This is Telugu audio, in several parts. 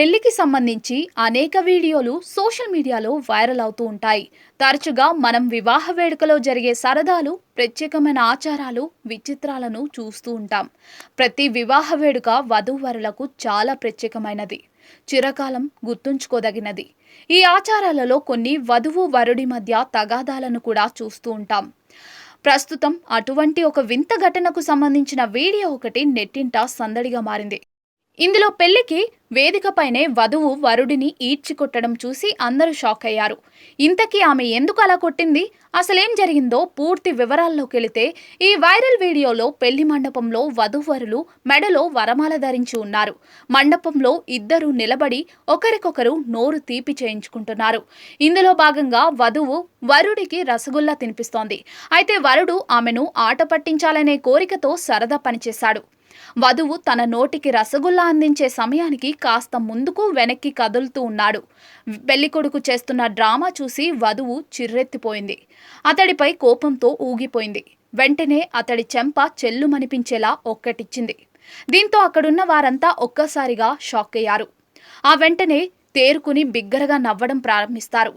పెళ్ళికి సంబంధించి అనేక వీడియోలు సోషల్ మీడియాలో వైరల్ అవుతూ ఉంటాయి. తరచుగా మనం వివాహ వేడుకలో జరిగే సరదాలు ప్రత్యేకమైన ఆచారాలు విచిత్రాలను చూస్తూ ఉంటాం. ప్రతి వివాహ వేడుక వధూవరులకు చాలా ప్రత్యేకమైనది. చిరకాలం గుర్తుంచుకోదగినది. ఈ ఆచారాలలో కొన్ని వధువు వరుడి మధ్య తగాదాలను కూడా చూస్తూ ఉంటాం. ప్రస్తుతం అటువంటి ఒక వింత ఘటనకు సంబంధించిన వీడియో ఒకటి నెట్టింట సందడిగా మారింది. ఇందులో పెళ్ళికి వేదికపైనే వధువు వరుడిని ఈడ్చి కొట్టడం చూసి అందరూ షాక్ అయ్యారు. ఇంతకీ ఆమె ఎందుకు అలా కొట్టింది? అసలేం జరిగిందో పూర్తి వివరాల్లోకి వెళితే ఈ వైరల్ వీడియోలో పెళ్ళి మండపంలో వధువరులు మెడలో వరమాల ధరించి ఉన్నారు. మండపంలో ఇద్దరు నిలబడి ఒకరికొకరు నోరు తీపి చేయించుకుంటున్నారు. ఇందులో భాగంగా వధువు వరుడికి రసగుల్లా తినిపిస్తోంది. అయితే వరుడు ఆమెను ఆట పట్టించాలనే కోరికతో సరదా పనిచేశాడు. వధువు తన నోటికి రసగుల్లా అందించే సమయానికి కాస్త ముందుకు వెనక్కి కదులుతూ ఉన్నాడు. పెళ్ళికొడుకు చేస్తున్న డ్రామా చూసి వధువు చిర్రెత్తిపోయింది. అతడిపై కోపంతో ఊగిపోయింది. వెంటనే అతడి చెంప చెల్లుమనిపించేలా ఒక్కటిచ్చింది. దీంతో అక్కడున్న వారంతా ఒక్కసారిగా షాక్ అయ్యారు ఆ వెంటనే తేరుకుని బిగ్గరగా నవ్వడం ప్రారంభిస్తారు.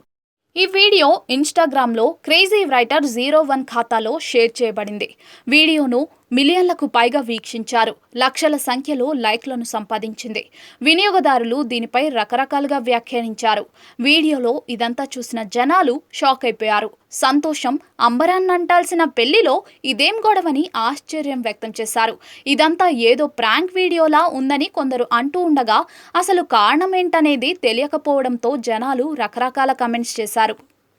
ఈ వీడియో ఇన్స్టాగ్రామ్లో క్రేజీ రైటర్ జీరో వన్ ఖాతాలో షేర్ చేయబడింది. వీడియోను మిలియన్లకు పైగా వీక్షించారు. లక్షల సంఖ్యలో లైక్లను సంపాదించింది. వినియోగదారులు దీనిపై రకరకాలుగా వ్యాఖ్యానించారు. వీడియోలో ఇదంతా చూసిన జనాలు షాక్ అయిపోయారు. సంతోషం అంబరాన్నంటాల్సిన పెళ్ళిలో ఇదేం గొడవని ఆశ్చర్యం వ్యక్తం చేశారు. ఇదంతా ఏదో ప్రాంక్ వీడియోలా ఉందని కొందరు అంటూ ఉండగా అసలు కారణం ఏంటనేది తెలియకపోవడంతో జనాలు రకరకాల కమెంట్స్ చేశారు.